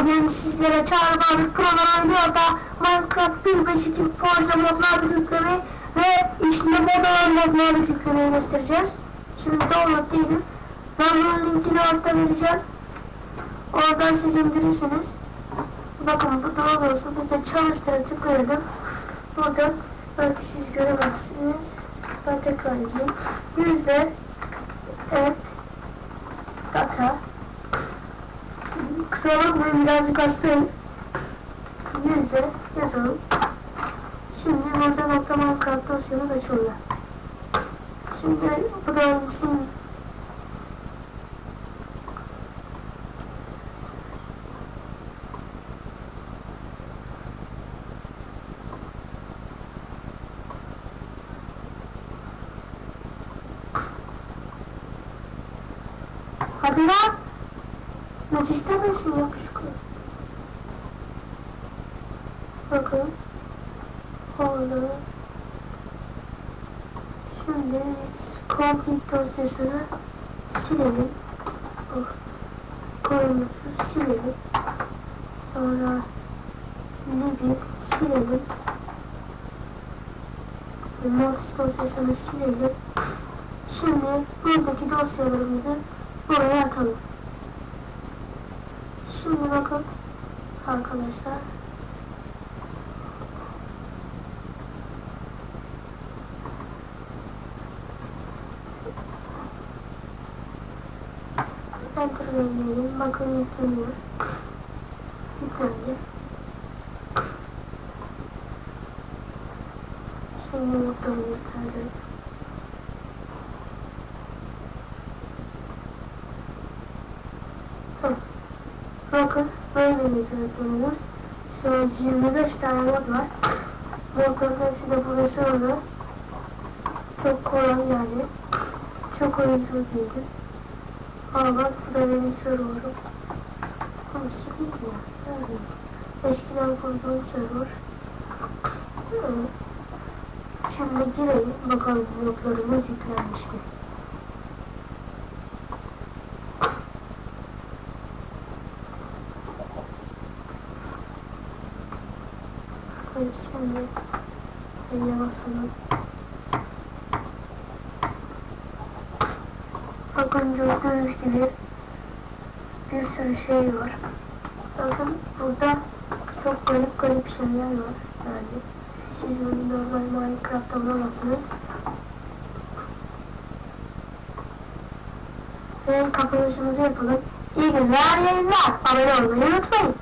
Bugün sizlere Çağrı Pro'dan oynuyor da Minecraft 1.5 Forza modlarda yüklemeyi ve içinde mod olan yüklemeyi göstereceğiz. Şimdi download değilim. Ben bunun linkini altta vereceğim. Oradan siz indirirsiniz. Bakın bu daha doğrusu burada çalıştıra tıkladım. Burada belki siz göremezsiniz. Ben tekrar edeyim. Yüzde app Kusura bakmayın birazcık hastayım. Yüzde yazalım. Şimdi burada nokta Minecraft dosyamız açıldı. Şimdi bu da hangisinin Hadi lan. Maç istemiyorsun yakışıklı. Bakın. Orada. Şimdi complete dosyasını silelim. Oh. Korumusu silelim. Sonra lib'i silelim. Mods dosyasını silelim. Şimdi buradaki dosyalarımızı buraya atalım. Şimdi bakın arkadaşlar. Enter verelim. Bakın yükleniyor. Yüklendi. Şimdi yüklememiz nerede? Heh. Bakın böyle yüklememiz. Şu an 25 tane mod var. Modların hepsi de burası orada. Çok kolay yani. Çok oyuncu değildi. Aa bak bu da benim server'ım. Ama sıkıntı ya. Nerede? Eskiden kurduğum server. Şimdi girelim bakalım notlarımız yüklenmiş mi? Bakın şimdi E'ye basalım. Bakın gördüğünüz gibi bir sürü şey var. Bakın burada çok garip garip şeyler var. Yani siz bunu normal Minecraft'ta bulamazsınız. Ve kapanışımızı yapalım. İyi günler, yayınlar. Abone olmayı unutmayın.